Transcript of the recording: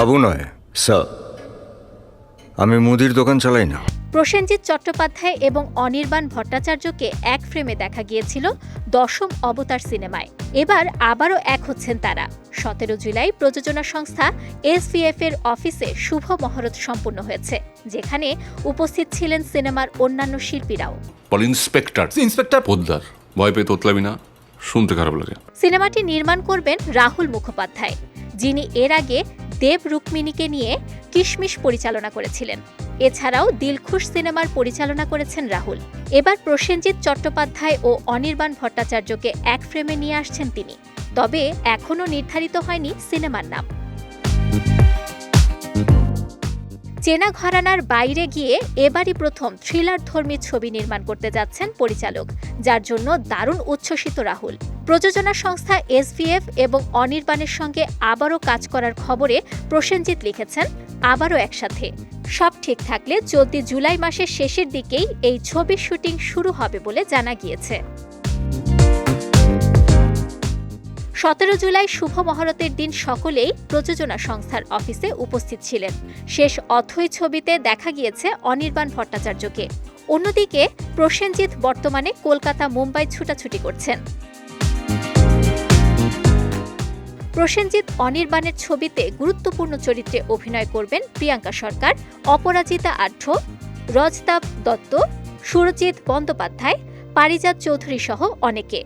বাবু নয় স্যার। আমি মুদির দোকান চালাই না। প্রসেনজিৎ চট্টোপাধ্যায় এবং অনির্বাণ ভট্টাচার্যকে এক ফ্রেমে দেখা গিয়েছিল দশম অবতার সিনেমায়। এবার আবারও এক হচ্ছেন তারা। সতেরো জুলাই প্রযোজনা সংস্থা এসভিএফ এর অফিসে শুভ মহরত সম্পন্ন হয়েছে যেখানে উপস্থিত ছিলেন সিনেমার অন্যান্য শিল্পীরাও। বল ইন্সপেক্টর ইন্সপেক্টর পোদ্দার। ভয় পেয়ে তোতলাবি না শুনতে খারাপ লাগে। সিনেমাটি নির্মাণ করবেন রাহুল মুখোপাধ্যায় যিনি এর আগে দেব রুক্মিণীকে নিয়ে কিশমিশ পরিচালনা করেছিলেন। এছাড়াও দিলখুশ সিনেমার পরিচালনা করেছেন রাহুল। এবার প্রসেনজিৎ চট্টোপাধ্যায় ও অনির্বাণ ভট্টাচার্যকে এক ফ্রেমে নিয়ে আসছেন তিনি। তবে এখনও নির্ধারিত হয়নি সিনেমার নাম। চেনা ঘরানার বাইরে গিয়ে এবারই প্রথম থ্রিলার ধর্মী ছবি নির্মাণ করতে যাচ্ছেন পরিচালক, যার জন্য দারুণ উচ্ছ্বসিত রাহুল। প্রযোজনা সংস্থা এসভিএফ এবং অনির্বাণের সঙ্গে আবারও কাজ করার খবরে প্রসেনজিৎ লিখেছেন, আবারও একসাথে। সব ঠিক থাকলে চলতি জুলাই মাসের শেষের দিকেই এই ছবির শুটিং শুরু হবে বলে জানা গিয়েছে। সতেরো জুলাই শুভ মহরতের দিন সকলেই প্রযোজনা সংস্থার অফিসে উপস্থিত ছিলেন। শেষ অথৈ ছবিতে দেখা গিয়েছে অনির্বাণ ভট্টাচার্যকে। অন্যদিকে প্রসেনজিৎ বর্তমানে কলকাতা মুম্বাই ছুটাছুটি করছেন। প্রসেনজিৎ অনির্বাণের ছবিতে গুরুত্বপূর্ণ চরিত্রে অভিনয় করবেন প্রিয়াঙ্কা সরকার, অপরাজিতা আঢ্য রজতাব দত্ত, সুরজিৎ বন্দ্যোপাধ্যায়, পারিজাত চৌধুরী সহ অনেকে।